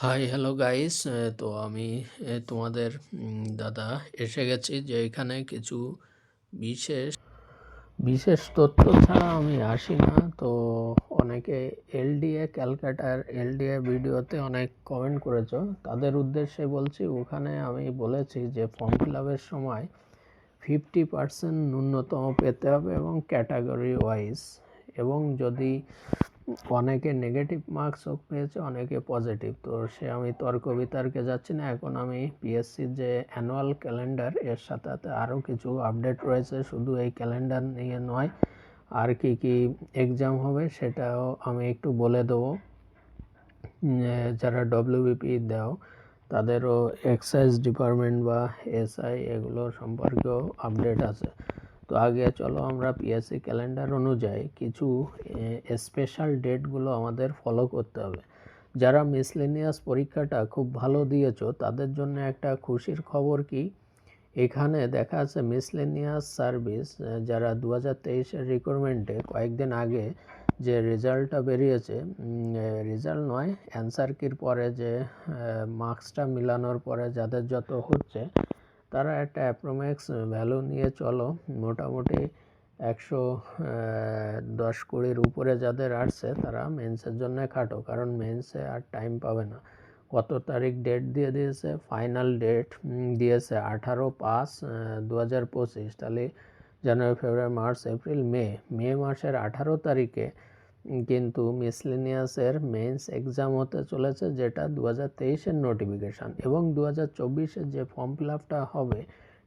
Hi hello guys তো আমি তোমাদের দাদা এসে গেছি যে এখানে কিছু বিশেষ বিশেষ তথ্য ছাড়া আমি আসি না। তো অনেকে এলডিএ ক্যালকাটার এলডিএ ভিডিওতে অনেক কমেন্ট করেছ। তাদের উদ্দেশ্যে বলছি, ওখানে আমি বলেছি যে ফর্ম ফিল আপের সময় ফিফটি পার্সেন্ট ন্যূনতম পেতে হবে এবং ক্যাটাগরি ওয়াইজ এবং যদি অনেকে নেগেটিভ মার্কসও পেয়েছে, অনেকে পজিটিভ তো সে আমি তর্ক বিতর্কে যাচ্ছি না, এখন আমি পিএসসির যে অ্যানুয়াল ক্যালেন্ডার এর সাথে সাথে আরও কিছু আপডেট রয়েছে, শুধু এই ক্যালেন্ডার নিয়ে নয়। আর কি কি এক্সাম হবে সেটাও আমি একটু বলে দেবো। যারা ডব্লিউবিপি দাও, তাদেরও এক্সাইজ ডিপার্টমেন্ট বা এসআই এগুলো সম্পর্কেও আপডেট আছে। তো আগে চলো আমরা পিএসসি ক্যালেন্ডার অনুযায়ী কিছু স্পেশাল ডেটগুলো আমাদের ফলো করতে হবে। যারা মিসলেনিয়াস পরীক্ষাটা খুব ভালো দিয়েছ, তাদের জন্য একটা খুশির খবর কি? এখানে দেখা আছে মিসলেনিয়াস সার্ভিস যারা দু হাজার তেইশের রিক্রুটমেন্টে কয়েকদিন আগে যে রেজাল্টটা বেরিয়েছে রেজাল্ট নয় অ্যান্সার কির পরে যে মার্কসটা মিলানোর পরে যাদের যত হচ্ছে তারা একটা অ্যাপ্রোম্যাক্স ভ্যালু নিয়ে চলো। মোটামুটি একশো দশ কুড়ির উপরে যাদের আসছে, তারা মেন্সের জন্য খাটো। কারণ মেন্সে আর টাইম পাবে না। কত তারিখ ডেট দিয়ে দিয়েছে? ফাইনাল ডেট দিয়েছে আঠারো পাঁচ দু হাজার পঁচিশ। তাহলে জানুয়ারি ফেব্রুয়ারি মার্চ এপ্রিল মে মে মাসের আঠারো তারিখে কিন্তু মিসলেনিয়াসের মেন্স এক্সাম হতে চলেছে যেটা দু হাজার তেইশের নোটিফিকেশান এবং দু হাজার চব্বিশের যে ফর্ম ফিল আপটা হবে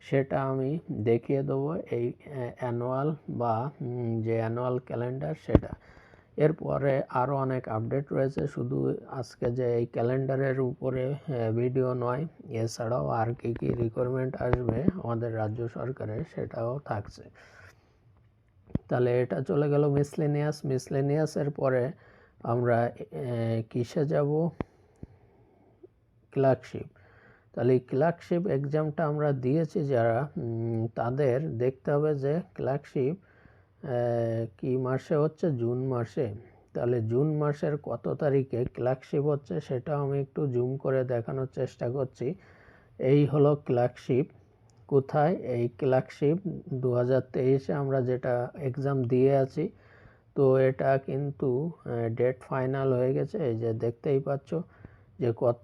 সেটা আমি দেখিয়ে দেবো এই অ্যানুয়াল বা যে অ্যানুয়াল ক্যালেন্ডার সেটা। এরপরে আরও অনেক আপডেট রয়েছে, শুধু আজকে যে এই ক্যালেন্ডারের উপরে ভিডিও নয়, এছাড়াও আর কী কী রিকোয়ারমেন্ট আসবে আমাদের রাজ্য সরকারের সেটাও থাকছে। তাহলে এটা চলে গেল মিসলেনিয়াস মিসলেনিয়াসের পরে আমরা কিসে যাব? ক্লার্কশিপ তাহলে এই ক্লার্কশিপ এক্সামটা আমরা দিয়েছি যারা তাদের দেখতে হবে যে ক্লার্কশিপ কি মাসে হচ্ছে? জুন মাসে। তাহলে জুন মাসের কত তারিখে ক্লার্কশিপ হচ্ছে? সেটা আমি একটু জুম করে দেখানোর চেষ্টা করছি। এই হলো ক্লার্কশিপ কোথায়? এই ক্লার্কশিপ দু আমরা যেটা এক্সাম দিয়ে আছি, তো এটা কিন্তু ডেট ফাইনাল হয়ে গেছে। এই যে দেখতেই পাচ্ছ যে কত?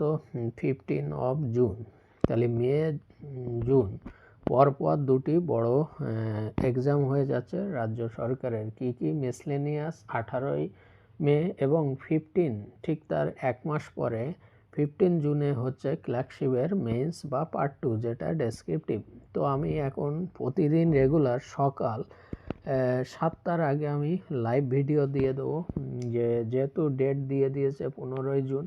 ফিফটিন অফ জুন তাহলে মে জুন পরপর দুটি বড় এক্সাম হয়ে যাচ্ছে রাজ্য সরকারের। কি কি? মিসলেনিয়াস আঠারোই মে এবং ফিফটিন ঠিক তার এক মাস পরে ফিফটিন জুনে হচ্ছে ক্লার্কশিপের মেন্স বা পার্ট টু, যেটা ডেসক্রিপটিভ। তো আমি এখন প্রতিদিন রেগুলার সকাল সাতটার আগে আমি লাইভ ভিডিও দিয়ে দেবো যে যেহেতু ডেট দিয়ে দিয়েছে পনেরোই জুন,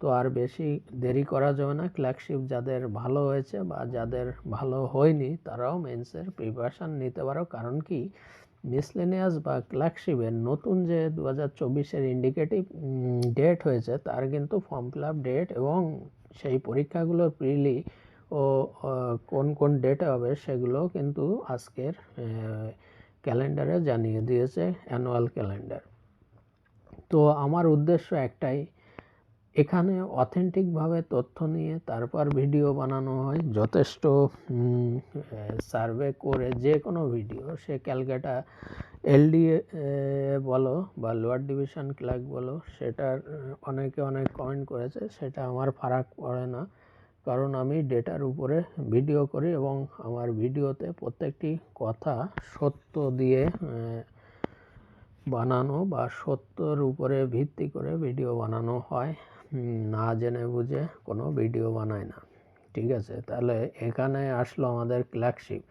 তো আর বেশি দেরি করা যাবে না। ক্লার্কশিপ যাদের ভালো হয়েছে বা যাদের ভালো হয়নি, তারাও মেন্সের প্রিপারেশান নিতে পারো। কারণ কি? মিসলেনিয়াস বা ক্লার্কশিপের নতুন যে দু হাজার চব্বিশের ইন্ডিকেটিভ ডেট হয়েছে, তার কিন্তু ফর্ম ফিল আপ ডেট এবং সেই পরীক্ষাগুলোর প্রিলি ও কোন কোন ডেটে হবে সেগুলো কিন্তু আজকের ক্যালেন্ডারে জানিয়ে দিয়েছে অ্যানুয়াল ক্যালেন্ডার তো আমার উদ্দেশ্য একটাই এখানে অথেন্টিকভাবে তথ্য নিয়ে তারপর ভিডিও বানানো হয়। যথেষ্ট সার্ভে করে যে কোনো ভিডিও সে ক্যালকাটা এলডিএ বলো বা লোয়ার ডিভিশন ক্লার্ক বলো, সেটার, অনেকে অনেক কমেন্ট করেছে, সেটা আমার ফারাক পড়ে না। কারণ আমি ডেটার উপরে ভিডিও করি এবং আমার ভিডিওতে প্রত্যেকটি কথা সত্য দিয়ে বানানো বা সত্যর উপরে ভিত্তি করে ভিডিও বানানো হয়। না জেনে বুঝে কোনো ভিডিও বানায় না। ঠিক আছে? তাহলে এখানে আসলো আমাদের ক্লার্কশিপ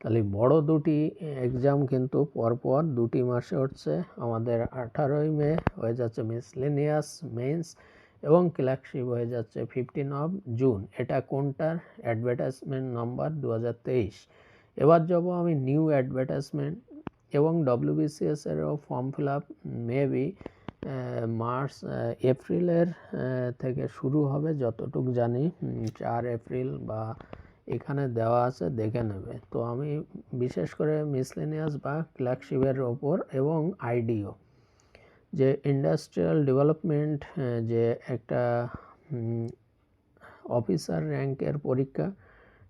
তাহলে বড় দুটি এক্সাম কিন্তু পরপর দুটি মাসে হচ্ছে আমাদের আঠারোই মে হয়ে যাচ্ছে মিসলেনিয়াস মেন্স এবং ক্লার্কশিপ হয়ে যাচ্ছে ফিফটিন অফ জুন এটা কোনটার? অ্যাডভার্টাইজমেন্ট নাম্বার দু এবার যাব আমি নিউ অ্যাডভার্টাইজমেন্ট এবং ডব্লিউবিসিএস এরও form fill up maybe March এপ্রিলের থেকে শুরু হবে যতটুক জানি চার এপ্রিল বা এখানে দেওয়া আছে, দেখে নেবে। তো আমি বিশেষ করে মিসলেনিয়াস বা ক্লার্কশিপের ওপর এবং আইডিও যে ইন্ডাস্ট্রিয়াল ডেভেলপমেন্ট যে একটা অফিসার র্যাঙ্কের পরীক্ষা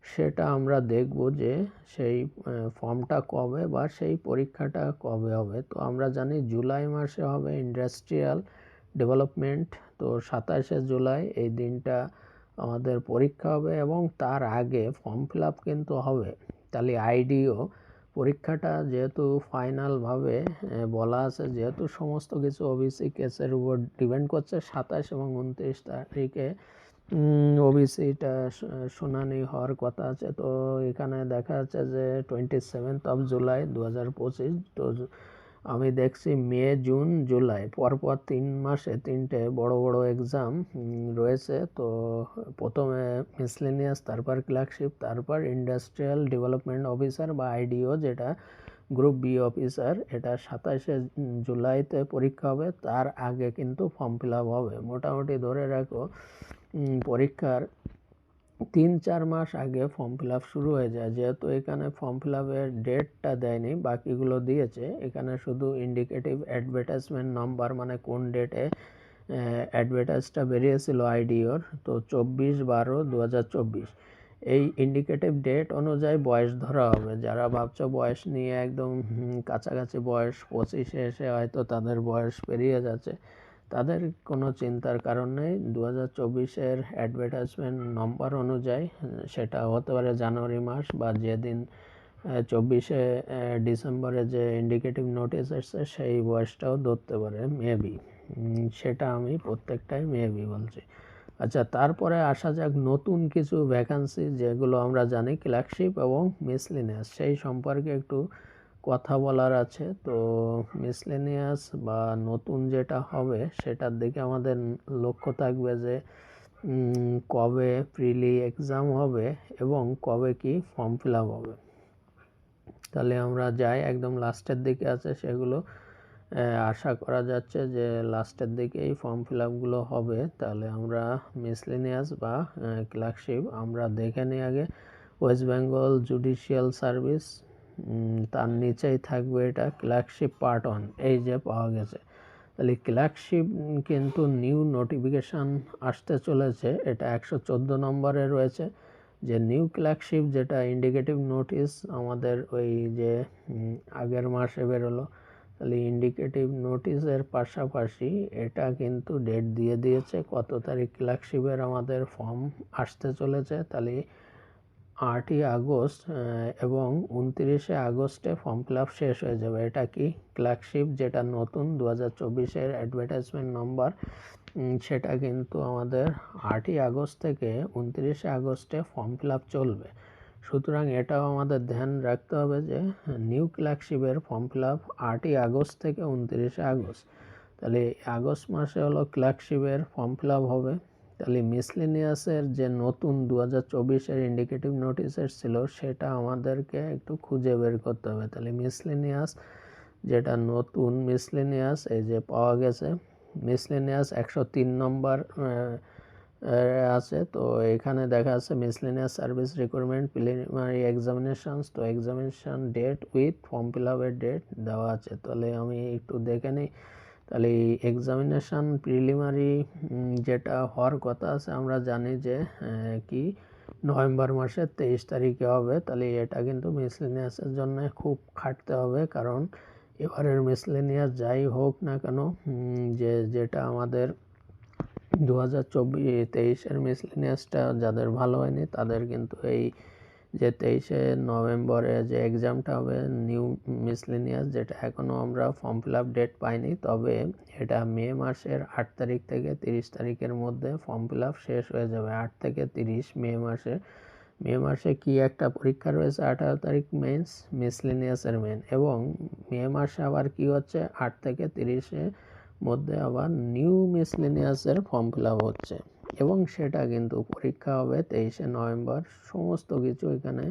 সেটা আমরা দেখব যে সেই ফর্মটা কবে বা সেই পরীক্ষাটা কবে হবে। তো আমরা জানি জুলাই মাসে হবে ইন্ডাস্ট্রিয়াল ডেভেলপমেন্ট। তো সাতাশে জুলাই এই দিনটা আমাদের পরীক্ষা হবে এবং তার আগে ফর্ম ফিল আপ কিন্তু হবে। তাহলে আইডিও, পরীক্ষাটা যেহেতু ফাইনালভাবে বলা আছে, যেহেতু সমস্ত কিছু ওবিসি কেসের উপর ডিপেন্ড করছে সাতাশ এবং উনত্রিশ তারিখে। ওবিসিটা শুনানি হওয়ার কথা আছে। তো এখানে দেখা যাচ্ছে যে টোয়েন্টি সেভেন্থ অফ জুলাই দু হাজার পঁচিশ, তো আমি দেখছি মে জুন জুলাই পরপর তিন মাসে তিনটে বড় বড় এক্সাম রয়েছে। তো প্রথমে মিসলেনিয়াস তারপর ক্লার্কশিপ তারপর ইন্ডাস্ট্রিয়াল ডেভেলপমেন্ট অফিসার বা আইডিও যেটা গ্রুপ বি অফিসার, এটা সাতাশে জুলাইতে পরীক্ষা হবে, তার আগে কিন্তু ফর্ম ফিল আপ হবে। মোটামুটি ধরে রাখো পরীক্ষার তিন চার মাস আগে ফর্ম ফিল আপ শুরু হয়ে যায়। যেহেতু এখানে ফর্ম ফিল আপের ডেটটা দেয়নি, বাকিগুলো দিয়েছে। এখানে শুধু ইন্ডিকেটিভ অ্যাডভার্টাইজমেন্ট নাম্বার মানে কোন ডেটে অ্যাডভার্টাইজটা বেরিয়েছিল আইডিওর তো চব্বিশ বারো দু হাজার চব্বিশ। এই ইন্ডিকেটিভ ডেট অনুযায়ী বয়স ধরা হবে। যারা ভাবছ বয়স নিয়ে একদম কাছাকাছি বয়স, পঁচিশে এসে হয়তো তাদের বয়স পেরিয়ে যাচ্ছে, তাদের কোনো চিন্তার কারণ নেই। দু হাজার চব্বিশের অ্যাডভার্টাইজমেন্ট নম্বর অনুযায়ী, সেটা হতে পারে জানুয়ারি মাস বা যেদিন চব্বিশে ডিসেম্বরে যে ইন্ডিকেটিভ নোটিস এসছে, সেই বয়সটাও ধরতে পারে মেবি সেটা আমি প্রত্যেকটাই মেবি বলছি। আচ্ছা তারপরে আসা যাক নতুন কিছু ভ্যাকান্সি যেগুলো আমরা জানি ক্লার্কশিপ এবং মিসলিনিয়াস সেই সম্পর্কে একটু কথা বলার আছে। তো মিসলেনিয়াস বা নতুন যেটা হবে সেটার দিকে আমাদের লক্ষ্য থাকবে যে কবে প্রিলি এক্সাম হবে এবং কবে কি ফর্ম ফিল হবে। তাহলে আমরা যাই, একদম লাস্টের দিকে আছে সেগুলো। আশা করা যাচ্ছে যে লাস্টের দিকে এই ফর্ম ফিল আপগুলো হবে। তাহলে আমরা মিসলিনিয়াস বা ক্লার্কশিপ আমরা দেখে নিই আগে। ওয়েস্ট বেঙ্গল জুডিশিয়াল সার্ভিস তার নিচেই থাকবে এটা ক্লার্কশিপ পার্ট ওয়ান এই যে পাওয়া গেছে। তাহলে ক্লার্কশিপ কিন্তু নিউ নোটিফিকেশান আসতে চলেছে। এটা একশো চোদ্দ নম্বরে রয়েছে। যে নিউ ক্লার্কশিপ যেটা ইন্ডিকেটিভ নোটিস আমাদের ওই যে আগের মাসে বেরোলো তাহলে ইন্ডিকেটিভ নোটিসের পাশাপাশি এটা কিন্তু ডেট দিয়ে দিয়েছে, কত তারিখ ক্লার্কশিপের আমাদের ফর্ম আসতে চলেছে, তাহলে আটই আগস্ট এবং উনত্রিশে আগস্টে ফর্ম আপ শেষ হয়ে যাবে। এটা কি ক্লার্কশিপ যেটা নতুন দু হাজার চব্বিশের অ্যাডভার্টাইজমেন্ট নম্বর সেটা কিন্তু আমাদের আটই আগস্ট থেকে উনত্রিশে আগস্টে ফর্ম আপ চলবে। সুতরাং এটাও আমাদের ধ্যান রাখতে হবে যে নিউ ক্লার্কশিপের ফর্ম ফিল আপ আটই আগস্ট থেকে উনত্রিশে আগস্ট। তাহলে আগস্ট মাসে হলো ক্লার্কশিপের ফর্ম ফিল আপ হবে। তাহলে মিসলিনিয়াসের যে নতুন দু হাজার চব্বিশের ইন্ডিকেটিভ নোটিস এসেছিল সেটা আমাদেরকে একটু খুঁজে বের করতে হবে। তাহলে মিসলিনিয়াস যেটা নতুন মিসলিনিয়াস এই যে পাওয়া গেছে মিসলিনিয়াস একশো তিন নম্বর আছে। তো এখানে দেখা যাচ্ছে miscellaneous service recruitment preliminary examinations তো examination date with form fill আপের ডেট দেওয়া আছে। তাহলে আমি একটু দেখে নিই। তাহলে এই এক্সামিনেশান প্রিলিমারি যেটা হওয়ার কথা আছে, আমরা জানি যে কি? নভেম্বর মাসের তেইশ তারিখে হবে। তাহলে এটা কিন্তু মিসলিনিয়াসের জন্য খুব খাটতে হবে। কারণ এবারের মিসলেনিয়াস যাই হোক না কেন যে, যেটা আমাদের দু হাজার চব্বিশ তেইশের মিসলেনিয়াসটা যাদের ভালো হয়নি, তাদের কিন্তু এই যে তেইশে নভেম্বরে যে এক্সামটা হবে, নিউ মিসলিনিয়াস, যেটা এখনও আমরা ফর্ম ফিল আপ ডেট পাইনি, তবে এটা মে মাসের আট তারিখ থেকে তিরিশ তারিখের মধ্যে ফর্ম ফিল আপ শেষ হয়ে যাবে, আট থেকে তিরিশ মে মাসে। মে মাসে কি একটা পরীক্ষা রয়েছে, আঠারো তারিখ মেন্স মিসলিনিয়াসের মেন এবং মে মাসে আবার কি হচ্ছে, আট থেকে তিরিশে মধ্যে আবার নিউ মিসলিনিয়াসের ফর্ম ফিল হচ্ছে। এবং সেটা কিন্তু পরীক্ষা হবে তেইশে নভেম্বর। সমস্ত কিছু এখানে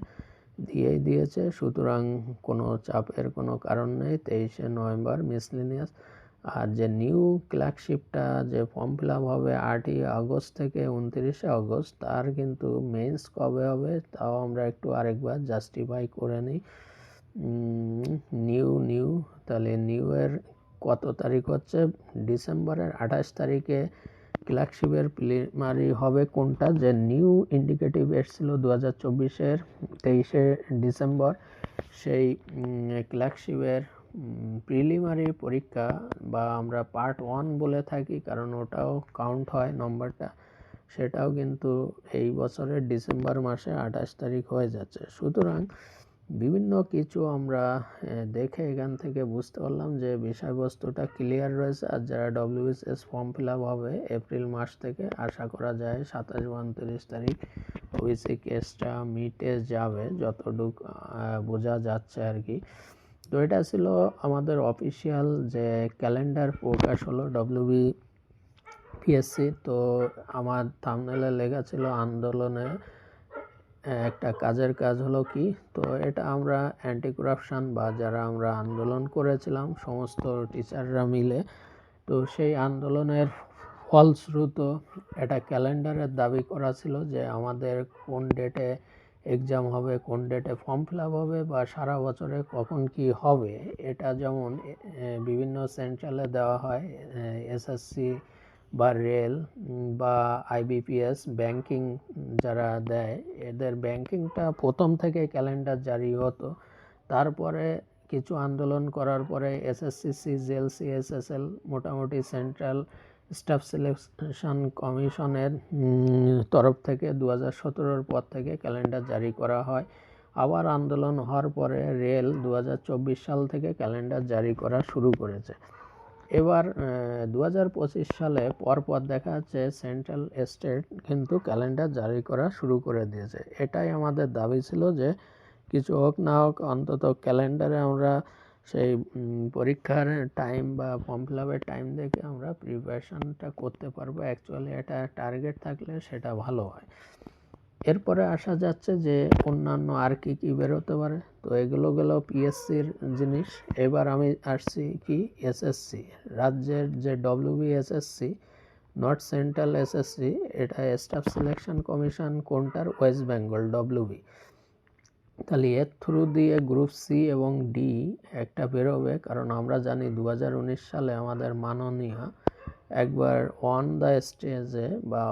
দিয়েই দিয়েছে। সুতরাং কোনো চাপের কোনো কারণ নেই তেইশে নভেম্বর মিসলিনিয়াস আর যে নিউ ক্লার্কশিপটা যে ফর্ম ফিল হবে আটই আগস্ট থেকে উনত্রিশে আগস্ট, তার কিন্তু মেন্স কবে হবে তাও আমরা একটু আরেকবার জাস্টিফাই করে নিই। নিউ নিউ তাহলে নিউ এর কত তারিখ হচ্ছে? ডিসেম্বরের আঠাশ তারিখে ক্লার্কশিপের প্রিলিমারি হবে কোনটা? যে নিউ ইন্ডিকেটিভ এসেছিল দু হাজার চব্বিশের তেইশে ডিসেম্বর, সেই ক্লার্কশিপের প্রিলিমারি পরীক্ষা বা আমরা পার্ট ওয়ান বলে থাকি, কারণ ওটাও কাউন্ট হয় নম্বরটা, সেটাও কিন্তু এই বছরের ডিসেম্বর মাসে আঠাশ তারিখ হয়ে যাচ্ছে। সুতরাং বিভিন্ন কিছু আমরা দেখে এখান থেকে বুঝতে পারলাম যে বিষয়বস্তুটা ক্লিয়ার রয়েছে। আর যারা ডব্লিউবিসিএস ফর্ম ফিল আপ হবে এপ্রিল মাস থেকে, আশা করা যায় সাতাশ উনত্রিশ তারিখ ওবিসি কেসটা মিটে যাবে যতটুক বোঝা যাচ্ছে আর কি। তো এটা ছিল আমাদের অফিসিয়াল যে ক্যালেন্ডার প্রকাশ হলো ডব্লিউবি পিএসসি তো আমার থামনেলে লেখা ছিল আন্দোলনে একটা কাজের কাজ হলো কি? তো এটা আমরা অ্যান্টি করাপশান বা যারা আমরা আন্দোলন করেছিলাম, সমস্ত টিচাররা মিলে, তো সেই আন্দোলনের ফলশ্রুত এটা ক্যালেন্ডারের দাবি করা ছিল যে আমাদের কোন ডেটে এক্সাম হবে, কোন ডেটে ফর্ম ফিল হবে বা সারা বছরে কখন কি হবে? এটা যেমন বিভিন্ন সেন্ট্রালে দেওয়া হয় এসএসসি বা রেল বা আইবিপিএস ব্যাংকিং যারা দেয়, এদের ব্যাংকিংটা প্রথম থেকে ক্যালেন্ডার জারি হতো। তারপরে কিছু আন্দোলন করার পরে এসএসসিসি জেল সিএসএসএল মোটামুটি সেন্ট্রাল স্টাফ সিলেকশন কমিশনের তরফ থেকে দু হাজার সতেরোর পর থেকে ক্যালেন্ডার জারি করা হয়। আবার আন্দোলন হওয়ার পরে রেল দু হাজার চব্বিশ সাল থেকে ক্যালেন্ডার জারি করা শুরু করেছে। এবার দু হাজার পঁচিশ সালে পরপর দেখা যাচ্ছে সেন্ট্রাল স্টেট কিন্তু ক্যালেন্ডার জারি করা শুরু করে দিয়েছে। এটাই আমাদের দাবি ছিল যে কিছু হোক না হোক, অন্তত ক্যালেন্ডারে আমরা সেই পরীক্ষার টাইম বা ফর্ম ফিল আপের টাইম দেখে আমরা প্রিপারেশানটা করতে পারব। অ্যাকচুয়ালি এটা টার্গেট থাকলে সেটা ভালো হয়। এরপরে আসা যাচ্ছে যে অন্যান্য আর কি কী বেরোতে পারে। তো এগুলো গেল পিএসসির জিনিস। এবার আমি আসছি কি এসএসসি রাজ্যের যে WB SSC north central SSC এটা স্টাফ সিলেকশন কমিশন কোনটার? ওয়েস্ট বেঙ্গল ডব্লিউবি তাহলে এর থ্রু দিয়ে গ্রুপ সি এবং ডি একটা বেরোবে, কারণ আমরা জানি দু হাজার উনিশ সালে আমাদের মাননীয় একবার অন দ্য স্টেজে বা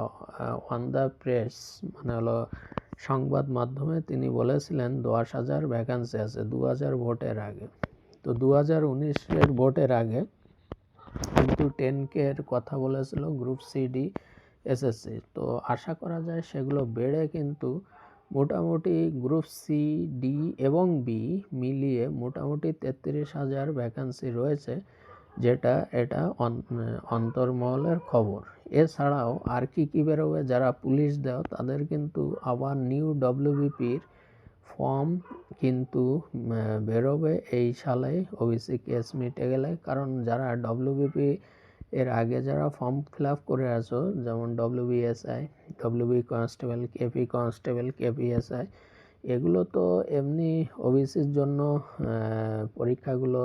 অন দ্য প্রেস মানে হলো সংবাদ মাধ্যমে তিনি বলেছিলেন, দশ হাজার ভ্যাকান্সি আছে, দু হাজার ভোটের আগে। তো দু হাজার উনিশের ভোটের আগে কিন্তু টেন কের কথা বলেছিল গ্রুপ সি ডি এসএসসি তো আশা করা যায় সেগুলো বেড়ে কিন্তু মোটামুটি গ্রুপ সি ডি এবং বি মিলিয়ে মোটামুটি তেত্রিশ হাজার ভ্যাকান্সি রয়েছে। যেটা এটা অন্তর্মহলের খবর। এছাড়াও আর কি কী বেরোবে যারা পুলিশ দেও, তাদের কিন্তু আবার নিউ ডব্লিউবিপির ফর্ম কিন্তু বেরোবে এই সালে ওবিসি কেস মিটে গেলে, কারণ যারা ডব্লিউবিপি এর আগে যারা ফর্ম ফিল আপ করে আসো যেমন WBSI, WB constable, KP constable, KPSI, এগুলো তো এমনি ওবিসির জন্য পরীক্ষাগুলো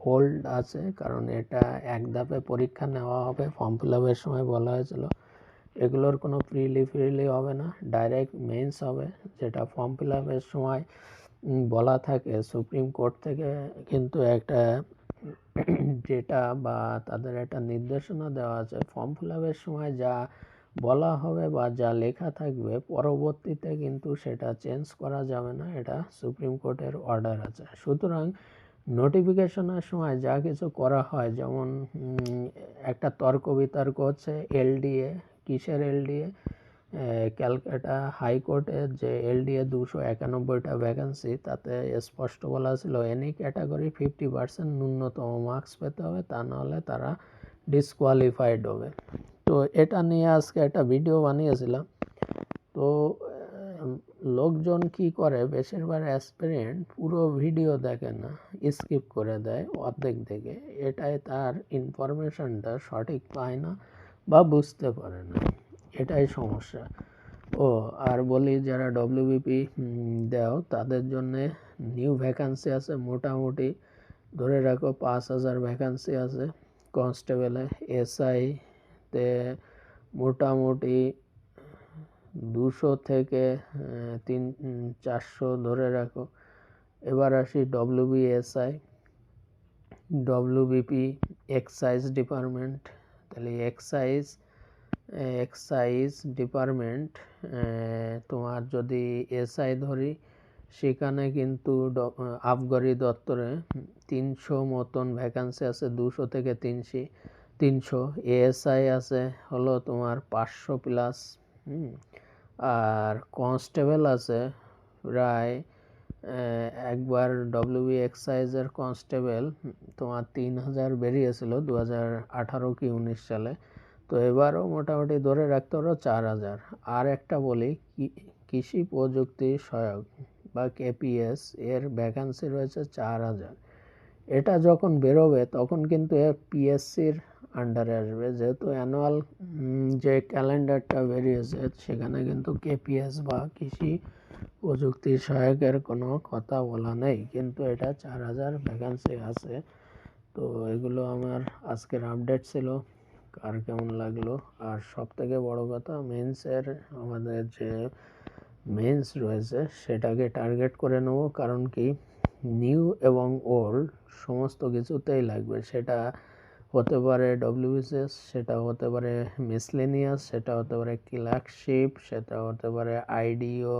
হোল্ড আছে, কারণ এটা এক ধাপে পরীক্ষা নেওয়া হবে ফর্ম ফিল আপের সময় বলা হয়েছিল। এগুলোর কোনো প্রিলি ফ্রিলি হবে না ডাইরেক্ট মেন্স হবে, যেটা ফর্ম ফিল আপের সময় বলা থাকে সুপ্রিম কোর্ট থেকে। কিন্তু একটা ডেটা বা তাদের একটা নির্দেশনা দেওয়া আছে ফর্ম ফিল আপের সময় যা বলা হবে বা যা লেখা থাকবে, পরবর্তীতে কিন্তু সেটা চেঞ্জ করা যাবে না, এটা সুপ্রিম কোর্টের অর্ডার আছে। সুতরাং নোটিফিকেশনের সময় যা কিছু করা হয়, যেমন একটা তর্ক বিতর্ক হচ্ছে এলডিএ, কিসের এলডিএ? ক্যালকাটা হাইকোর্টের যে এলডিএ দুশো একানব্বইটা ভ্যাকেন্সি তাতে স্পষ্ট বলা ছিল এনি ক্যাটাগরি ফিফটি পার্সেন্ট ন্যূনতম মার্কস পেতে হবে, তা নাহলে তারা ডিসকোয়ালিফাইড হবে। তো এটা নিয়ে আজকে একটা ভিডিও বানিয়েছিলাম। তো লোকজন কি করে? বেশিরভাগ অ্যাসপিরেন্ট পুরো ভিডিও দেখে না স্কিপ করে দেয় অর্ধেক দেখে। এটাই তার ইনফরমেশনটা সঠিক পায় না বা বুঝতে পারে না। এটাই সমস্যা। ও, আর বলি যারা ডব্লিউবিপি দেও, তাদের জন্যে নিউ ভ্যাকান্সি আছে মোটামুটি। ধরে রাখো পাঁচ হাজার ভ্যাকান্সি আছে। কনস্টেবলে এসআইতে মোটামুটি দুশো থেকে তিন চারশো ধরে রাখো। এবার আসি ডব্লিউবিএসআই ডব্লিউবিপি এক্সাইজ ডিপার্টমেন্ট তাহলে এক্সাইজ এক্সাইজ ডিপার্টমেন্ট তোমার যদি এসআই ধরি, সেখানে কিন্তু আবগারি দপ্তরে তিনশো মতন ভ্যাকান্সি আছে, দুশো থেকে তিনশো তিনশো। এএসআই আছে, হলো তোমার পাঁচশো প্লাস আর কনস্টেবল আছে প্রায় একবার ডব্লিউবি এক্সাইজের কনস্টেবল তোমার তিন হাজার বেরিয়েছিল দু হাজার আঠারো কি উনিশ সালে। তো এবারও মোটামুটি ধরে রাখতে পারো চার হাজার। আর একটা বলি কৃষি প্রযুক্তি সহায়ক বা কেপিএস এর ভ্যাকান্সি রয়েছে চার হাজার। এটা যখন বেরোবে তখন কিন্তু এ পিএসসির আন্ডারে আসবে। যেহেতু অ্যানুয়াল যে ক্যালেন্ডারটা বেরিয়েছে, সেখানে কিন্তু কেপিএস বা কৃষি প্রযুক্তি সহায়কের কোনো কথা বলা নেই। কিন্তু এটা চার হাজার ভ্যাকান্সি আছে। তো এগুলো আমার আজকের আপডেট ছিল। কার কেমন লাগল? আর সব থেকে বড় কথা মেন্সের আমাদের যে মেন্স রয়েছে, সেটাকে টার্গেট করে নেব। কারণ কি নিউ এবং ওল্ড সমস্ত কিছুতেই লাগবে। সেটা হতে পারে ডব্লিউবিসিএস সেটা হতে পারে মিসলেনিয়াস সেটা হতে পারে ক্লার্কশিপ সেটা হতে পারে আইডিও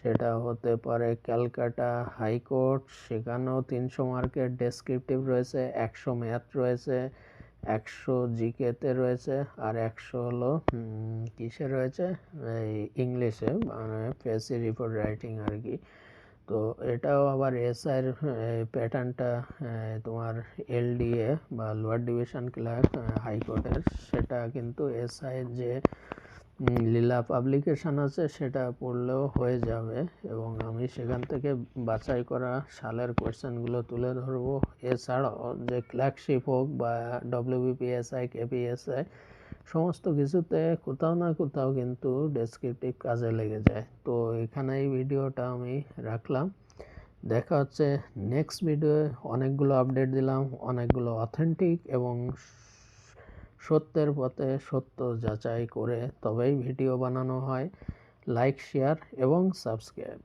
সেটা হতে পারে ক্যালকাটা হাইকোর্ট সেখানেও তিনশো মার্কের ডেসক্রিপটিভ রয়েছে, একশো ম্যাথ রয়েছে, একশো জিকেতে রয়েছে, আর একশো হলো কিসে রয়েছে? এই ইংলিশে মানে ফেসি রিপোর্ট রাইটিং আর কি। তো এটাও আবার এসআইয়ের প্যাটার্নটা তোমার এলডিএ বা লোয়ার ডিভিশন ক্লার্ক হাইকোর্টের সেটা কিন্তু এসআইয়ের যে লীলা পাবলিকেশন আছে, সেটা পড়লেও হয়ে যাবে। এবং আমি সেখান থেকে বাছাই করা সালের কোয়েশ্চেনগুলো তুলে ধরবো। এছাড়াও যে ক্লার্কশিপ হোক বা ডব্লিউবিপিএসআই কেপিএসআই সমস্ত কিছুতে কোথাও না কোথাও কিন্তু ডেসক্রিপটিভ কাজে লেগে যায়। তো এখানে এই ভিডিওটা আমি রাখলাম। দেখা হচ্ছে নেক্সট ভিডিওয়ে অনেকগুলো আপডেট দিলাম, অনেকগুলো অথেন্টিক এবং সত্যের পথে সত্য যাচাই করে তবেই ভিডিও বানানো হয়। লাইক শেয়ার এবং সাবস্ক্রাইব